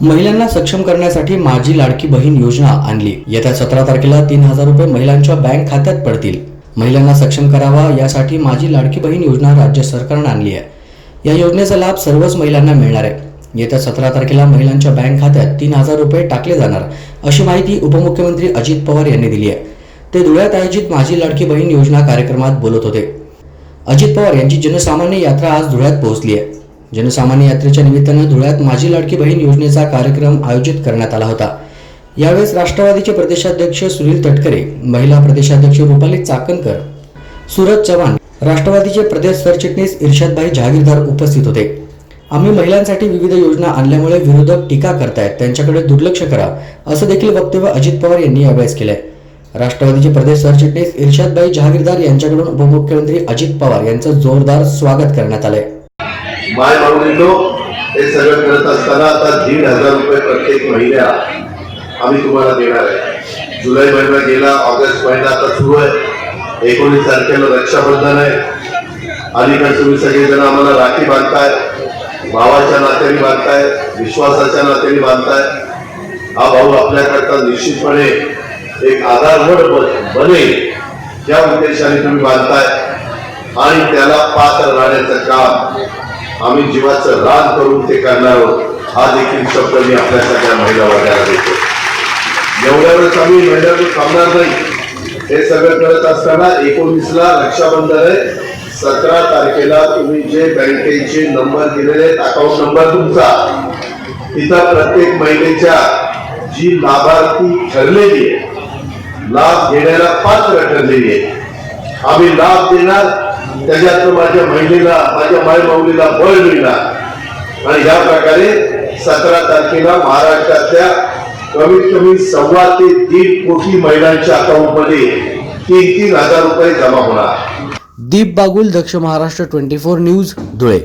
महिलांना सक्षम करण्यासाठी माझी लाडकी बहीण योजना आणली. येत्या सतरा तारखेला तीन हजार रुपये महिलांच्या बँक खात्यात पडतील. महिलांना सक्षम करावा यासाठी माझी लाडकी बहीण योजना राज्य सरकारनं आणली आहे. या योजनेचा लाभ सर्वच महिलांना मिळणार आहे. येत्या सतरा तारखेला महिलांच्या बँक खात्यात तीन हजार रुपये टाकले जाणार अशी माहिती उपमुख्यमंत्री अजित पवार यांनी दिली आहे. ते धुळ्यात आयोजित माझी लाडकी बहीण योजना कार्यक्रमात बोलत होते. अजित पवार यांची जनसामान्य यात्रा आज धुळ्यात पोहोचली आहे. जनसामान्य यात्रेच्या निमित्तानं धुळ्यात माझी लाडकी बहीण योजनेचा कार्यक्रम आयोजित करण्यात आला होता. यावेळेस राष्ट्रवादीचे प्रदेशाध्यक्ष सुनील तटकरे महिला प्रदेशाध्यक्ष रुपाली चाकणकर सूरज चव्हाण राष्ट्रवादीचे प्रदेश सरचिटणीस इर्शादभाई जहागीरदार उपस्थित होते. आम्ही महिलांसाठी विविध योजना आणल्यामुळे विरोधक टीका करतायत त्यांच्याकडे दुर्लक्ष करा असं देखील वक्तव्य अजित पवार यांनी यावेळेस केलंय. राष्ट्रवादीचे प्रदेश सरचिटणीस इर्शादभाई जहागीरदार यांच्याकडून उपमुख्यमंत्री अजित पवार यांचं जोरदार स्वागत करण्यात आलंय. माय माऊलीनो हे सगळं करत असताना आता दीड हजार रुपये प्रत्येक महिन्या आम्ही तुम्हाला देणार आहे. जुलै महिना गेला ऑगस्ट महिना आता सुरू आहे. एकोणीस तारखेला रक्षाबंधन आहे. अलीकडे तुम्ही सगळेजण आम्हाला राखी बांधताय. भावाच्या नात्याने बांधताय विश्वासाच्या नात्याने बांधताय. हा भाऊ आपल्याकरता निश्चितपणे एक आधारवड ब- बनेल. या उद्देशाने तुम्ही बांधताय. आणि त्याला पात्र राहण्याचं काम आम्ही जीवाचं रान करून ते करणार आहोत हा देखील शब्द मी आपल्या सगळ्या महिला वर्गाला देतो. एवढ्यावरच आम्ही महिलांवर थांबणार नाही. हे सगळं करत असताना एकोणीसला रक्षाबंधन आहे. सतरा तारखेला तुम्ही जे बँकेचे नंबर दिलेले आहेत अकाउंट नंबर तुमचा तिथं प्रत्येक महिलेच्या जी लाभार्थी ठरलेली आहे लाभ घेण्याला पात्र ठरलेली आहे. आम्ही लाभ देणार त्याच्यात माझ्या महिलेला माझ्या मायमाऊलीला बळ मिळणार. आणि ह्या प्रकारे सतरा तारखेला महाराष्ट्रातल्या कमीत कमी सव्वा ते दीड कोटी महिलांच्या अकाउंटमध्ये तीन तीन हजार रुपये जमा होणार. Deep Bagul Daksh Maharashtra twenty four news Dhule.